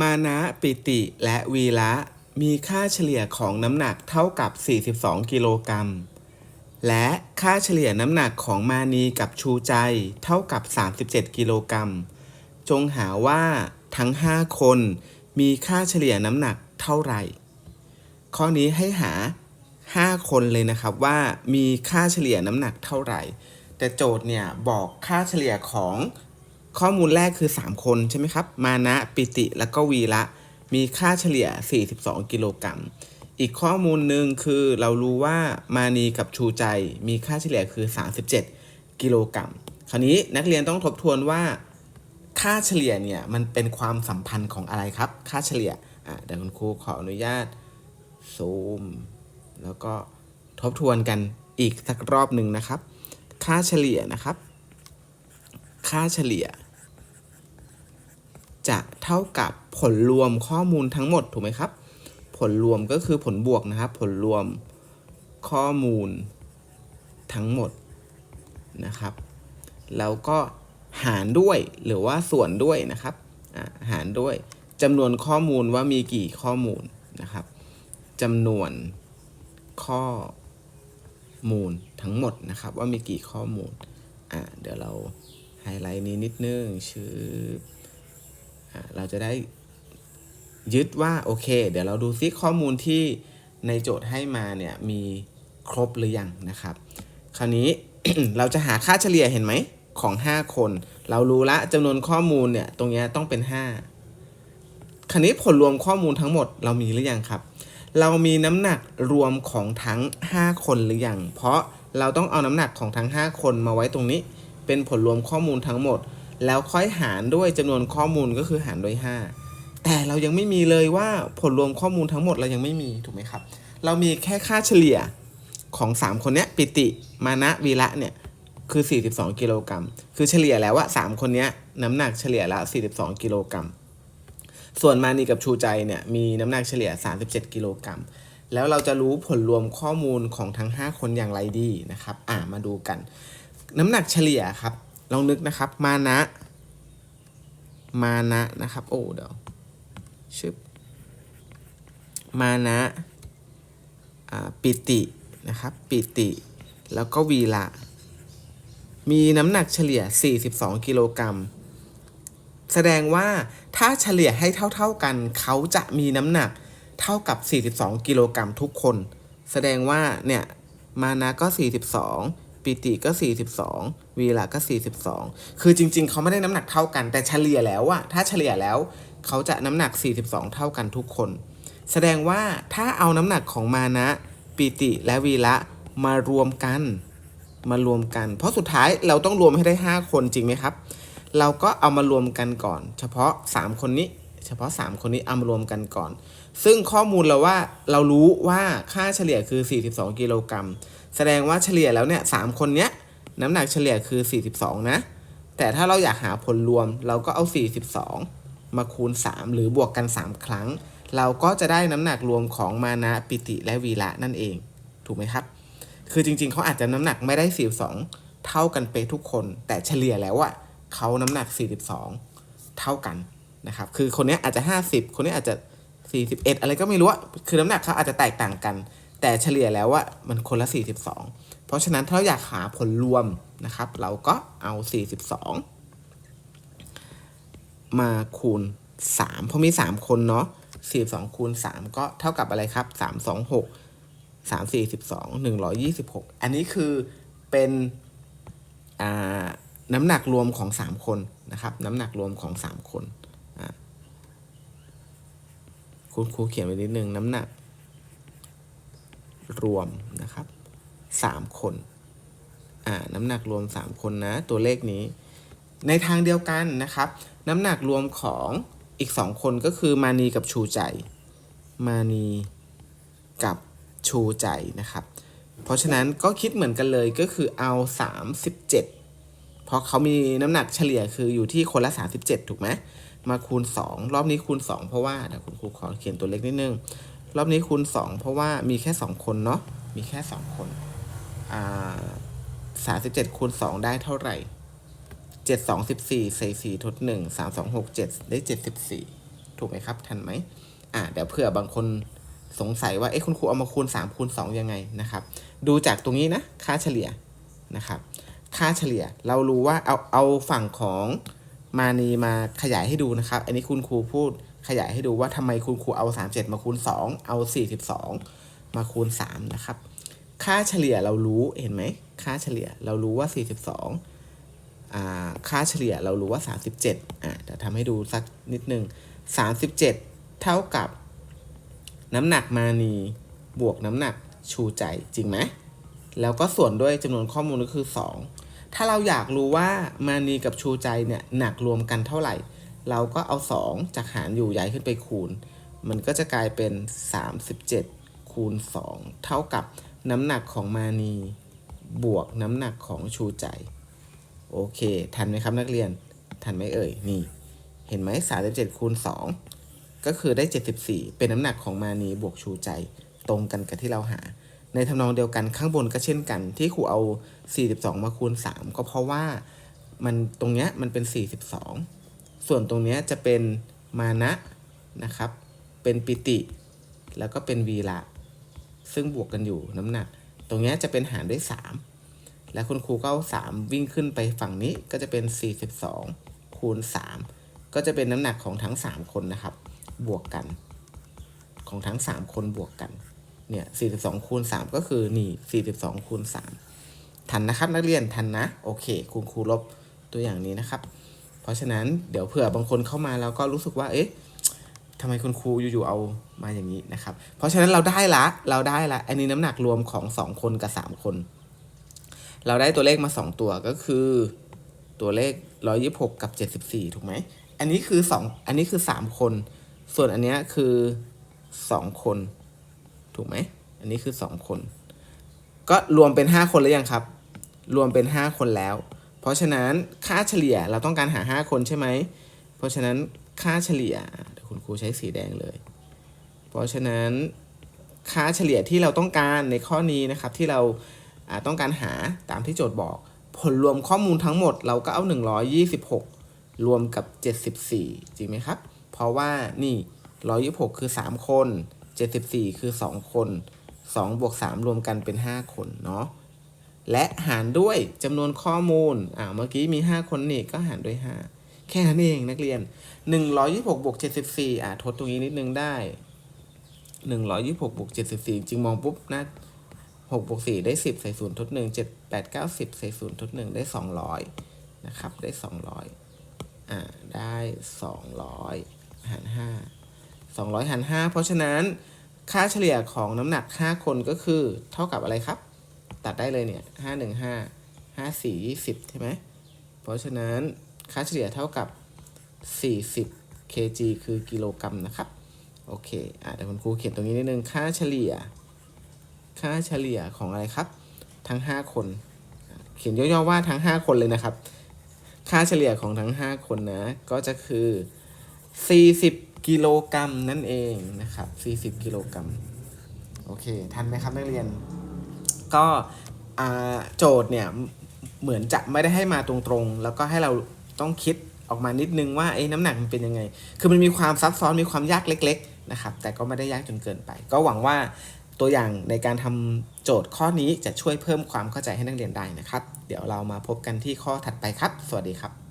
มานะปิติและวีระมีค่าเฉลี่ยของน้ำหนักเท่ากับ 42 กิโลกรัม และค่าเฉลี่ยน้ำหนักของมานีกับชูใจเท่ากับ 37 กิโลกรัม จงหาว่าทั้ง 5 คนมีค่าเฉลี่ยน้ำหนักเท่าไหร่ ข้อนี้ให้หา 5 คนเลยนะครับว่ามีค่าเฉลี่ยน้ำหนักเท่าไหร่ แต่โจทย์เนี่ยบอกค่าเฉลี่ยของ ข้อมูลแรกคือ 3 คนใช่ไหมครับ มานะ ปิติ แล้วก็วีระมีค่าเฉลี่ย 42 กิโลกรัม อีกข้อมูลหนึ่งคือเรารู้ว่ามานีกับชูใจ มีค่าเฉลี่ยคือ 37 กิโลกรัม คราวนี้นักเรียนต้องทบทวนว่า ค่าเฉลี่ยเนี่ยมันเป็นความสัมพันธ์ของอะไรครับ ค่าเฉลี่ยอะเดี๋ยวคุณครูขออนุญาตซูม แล้วก็ทบทวนกันอีกสักรอบหนึ่งนะครับ ค่าเฉลี่ยนะครับ ค่าเฉลี่ย จะเท่ากับผลรวมข้อมูลทั้งหมดถูกไหมครับ ผลรวมก็คือผลบวกนะครับ ผลรวมข้อมูลทั้งหมดนะครับ แล้วก็หารด้วยหรือว่าส่วนด้วยนะครับ หารด้วยจำนวนข้อมูลว่ามีกี่ข้อมูลนะครับจำนวนข้อมูลทั้งหมดนะครับ ว่ามีกี่ข้อมูล อ่าเดี๋ยวเราไฮไลท์นี้นิดนึงชื่อ เราจะได้ยึดว่าโอเค เดี๋ยวเราดูซิข้อมูลที่ในโจทย์ให้มาเนี่ยมีครบหรือยังนะครับ คราวนี้เราจะหาค่าเฉลี่ยเห็นไหมของ 5 คน เรารู้ละจำนวนข้อมูลเนี่ยตรงนี้ต้องเป็น 5 คราวนี้ผลรวมข้อมูลทั้งหมดเรามีหรือยังครับ เรามีน้ำหนักรวมของทั้ง 5 คนหรือยังเพราะเราต้องเอาน้ำหนักของทั้ง 5 คนมาไว้ตรงนี้ เป็นผลรวมข้อมูลทั้งหมด แล้วค่อยหารด้วยจำนวนข้อมูลก็คือหารด้วย 5 แต่เรายังไม่มีเลยว่าผลรวมข้อมูลทั้งหมดเรายังไม่มีถูกไหมครับ เรามีแค่ค่าเฉลี่ยของ 3 คนเนี้ยปิติมานะวีระเนี่ยคือ 42 กิโลกรัม คือเฉลี่ยแล้วว่า 3 คนเนี้ยน้ำหนักเฉลี่ยละ 42 กิโลกรัม ส่วนมานีกับชูใจเนี่ยมีน้ำหนักเฉลี่ย 37 กิโลกรัม แล้วเราจะรู้ผลรวมข้อมูลของทั้ง 5 คนอย่างไรดีนะครับ อ่ามาดูกัน น้ำหนักเฉลี่ยครับ ลองนึกนะครับ มานะ มานะนะครับ โอ้เดี๋ยวชึบมานะปิตินะครับ ปิติ แล้วก็วีระมีน้ำหนักเฉลี่ย 42 กิโลกรัม แสดงว่าถ้าเฉลี่ยให้เท่าๆกัน เขาจะมีน้ำหนักเท่ากับ 42 กิโลกรัมทุกคน แสดงว่าเนี่ย มานะก็ 42 ปิติก็ 42 วีระก็ 42 คือจริง ๆ เขาไม่ได้น้ำหนักเท่ากัน แต่เฉลี่ยแล้วอะถ้าเฉลี่ยแล้วเขาจะน้ำหนัก 42 เท่ากันทุกคน แสดงว่าถ้าเอาน้ำหนักของมานะ ปิติและวีระมารวมกัน มารวมกัน เพราะสุดท้ายเราต้องรวมให้ได้ 5 คนจริงไหมครับ เราก็เอามารวมกันก่อน เฉพาะ 3 คนนี้ เฉพาะ 3 คนนี้เอามารวมกันก่อน ซึ่งข้อมูลเราว่าเรารู้ว่าค่าเฉลี่ยคือ 42 กิโลกรัม แสดงว่าเฉลี่ยแล้วเนี่ยสามคนเนี้ยน้ำหนักเฉลี่ยคือ 42 นะ แต่ถ้าเราอยากหาผลรวมเราก็เอา 42 มาคูณ 3 หรือบวกกัน 3 ครั้ง เราก็จะได้น้ำหนักรวมของมานะปิติและวีระนั่นเอง ถูกไหมครับ คือจริงๆเขาอาจจะน้ำหนักไม่ได้ 42 เท่ากันเป๊ะทุกคน แต่เฉลี่ยแล้วอะเขาน้ำหนัก 42 เท่ากัน นะครับ คือคนนี้อาจจะ 50 คนนี้อาจจะ 41 อะไรก็ไม่รู้อะคือน้ำหนักเขาอาจจะแตกต่างกัน แต่เฉลี่ยแล้วอะมันคนละ 42 เพราะฉะนั้นถ้าเราอยากหาผลรวมนะครับ เราก็เอา 42 มาคูณ 3 เพราะมี 3 คนเนาะ42คูณ3ก็เท่ากับอะไรครับ 326สามสี่สิบสองหนึ่งร้อยยี่สิบหกอันนี้คือเป็นน้ำหนักรวมของสามคนนะครับ น้ำหนักรวมของสามคน คุณครูเขียนไว้นิดนึงน้ำหนัก รวมนะครับสามคนอ่าน้ำหนักรวมสามคนนะ ตัวเลขนี้ ในทางเดียวกันนะครับ น้ำหนักรวมของอีกสองคนก็คือมานีกับชูใจ มานีกับชูใจนะครับ เพราะฉะนั้นก็คิดเหมือนกันเลยก็คือเอา 37 เพราะเขามีน้ำหนักเฉลี่ยคืออยู่ที่คนละ 37 ถูกไหม มาคูณ 2 รอบนี้คูณ 2 เพราะว่าเดี๋ยวคุณครูขอเขียนตัวเลขนิดนึง รอบนี้คูณ 2 เพราะว่ามีแค่ 2 คนเนาะมีแค่ 2 คนอ่า37คูณ 2 ได้เท่าไหร่ 7 2 14ใส่4ทด1 3 2 6 7 ได้ 74 ถูกไหมครับ ทันไหมอ่าเดี๋ยวเผื่อบางคนสงสัยว่าเอ๊ะคุณครูเอามาคูณ 3 คูณ 2 ยังไงนะครับ ดูจากตรงนี้นะ ค่าเฉลี่ยนะครับ ค่าเฉลี่ยเรารู้ว่าเอาเอาฝั่งของ มานีมาขยายให้ดูนะครับ อันนี้คุณครูพูดขยายให้ดูว่าทำไมคุณครูเอา 37 มาคูณ 2 เอา 42 มาคูณ 3 นะครับ ค่าเฉลี่ยเรารู้เห็นไหม ค่าเฉลี่ยเรารู้ว่า 42อ่าค่าเฉลี่ยเรารู้ว่า 37อ่าเดี๋ยวทำให้ดูสักนิดนึง 37 เท่ากับ น้ำหนักมานีบวกน้ำหนักชูใจจริงไหมแล้วก็ส่วนด้วยจำนวนข้อมูลก็คือ 2 ถ้าเราอยากรู้ว่ามานีกับชูใจเนี่ยหนักรวมกันเท่าไหร่ เราก็เอา 2 จากหารอยู่ย้ายขึ้นไปคูณ มันก็จะกลายเป็น 37 คูณ 2 เท่ากับน้ำหนักของมานีบวกน้ำหนักของชูใจ โอเค ทันไหมครับนักเรียน ทันไหมเอ่ย นี่ เห็นไหม37คูณ 2 ก็คือได้ 74 เป็นน้ำหนักของมานีบวกชูใจ ตรงกันกับที่เราหา ในทำนองเดียวกันข้างบนก็เช่นกัน ที่ครูเอา 42 มาคูณ 3 ก็เพราะว่ามันตรงเนี้ยมันเป็น 42 ส่วนตรงเนี้ยจะเป็นมานะนะครับ เป็นปิติ แล้วก็เป็นวีระซึ่งบวกกันอยู่น้ำหนัก ตรงเนี้ยจะเป็นหารด้วย 3 และคุณครูก็เอา3วิ่งขึ้นไปฝั่งนี้ก็จะเป็น 42 คูณ 3 ก็จะเป็นน้ำหนักของทั้ง 3 คนนะครับ บวกกัน ของทั้ง 3 คนบวกกัน เนี่ย42คูณ3ก็คือนี่42คูณ3ทันนะครับนักเรียนทันนะ โอเคคุณครูลบตัวอย่างนี้นะครับ เพราะฉะนั้นเดี๋ยวเผื่อบางคนเข้ามาแล้วก็รู้สึกว่าเอ๊ะทำไมคุณครูอยู่ๆเอามาอย่างนี้นะครับ เพราะฉะนั้นเราได้ละ เราได้ละ อันนี้น้ำหนักรวมของ 2 คนกับ 3 คน เราได้ตัวเลขมา 2 ตัวก็คือ ตัวเลข 126 กับ 74 ถูกไหม อันนี้คือ 2 อันนี้คือ 3 คน ส่วนอันเนี้ยคือ 2 คน ถูกไหม อันนี้คือ 2 คน ก็รวมเป็น 5 คนแล้วยังครับ รวมเป็น 5 คนแล้ว เพราะฉะนั้นค่าเฉลี่ยเราต้องการหา 5 คนใช่ไหม เพราะฉะนั้นค่าเฉลี่ยเดี๋ยวคุณครูใช้สีแดงเลย เพราะฉะนั้นค่าเฉลี่ยที่เราต้องการในข้อนี้นะครับ ที่เราอ่าต้องการหาตามที่โจทย์บอก ผลรวมข้อมูลทั้งหมดเราก็เอา 126 รวมกับ 74 จริงไหมครับ เพราะว่านี่ 126 คือ 3 คน 74 คือ 2 คน 2 บวก 3 รวมกันเป็น 5 คนเนาะและหารด้วยจำนวนข้อมูลอ่าเมื่อกี้มี 5 คนนี่ก็หารด้วย 5 แค่นั้นเองนักเรียน 126 บวก 74 อ่าทดตรงนี้นิดนึงได้ 126 บวก 74 จริงมองปุ๊บนะ6บวก4ได้ 10 ใส่ศูนย์ทด1 7 8 9 10 ใส่ศูนย์ทด1ได้ 200 นะครับ ได้ 200อ่าได้ 200 หาร 5 200หาร5เพราะฉะนั้นค่าเฉลี่ยของน้ำหนัก 5 คนก็คือเท่ากับอะไรครับ ตัดได้เลยเนี่ย5 1 5 5 4 20 ใช่ไหมเพราะฉะนั้นค่าเฉลี่ยเท่ากับ 40 kg คือกิโลกรัมนะครับ โอเคอะเดี๋ยวคุณครูเขียนตรงนี้นิดนึง ค่าเฉลี่ย ค่าเฉลี่ยของอะไรครับ ทั้ง 5 คน เขียนย่อๆว่าทั้ง 5 คนเลยนะครับ ค่าเฉลี่ยของทั้ง 5 คนนะ ก็จะคือ 40 กิโลกรัมนั่นเองนะครับ 40 กิโลกรัมโอเค ทันไหมครับนักเรียน ก็โจทย์เนี่ย เหมือนจะไม่ได้ให้มาตรงๆ แล้วก็ให้เราต้องคิดออกมานิดนึงว่าเอ้น้ำหนักมันเป็นยังไง คือมันมีความซับซ้อนมีความยากเล็ก ๆ นะครับ แต่ก็ไม่ได้ยากจนเกินไป ก็หวังว่าตัวอย่างในการทำโจทย์ข้อนี้จะช่วยเพิ่มความเข้าใจให้นักเรียนได้นะครับ เดี๋ยวเรามาพบกันที่ข้อถัดไปครับ สวัสดีครับ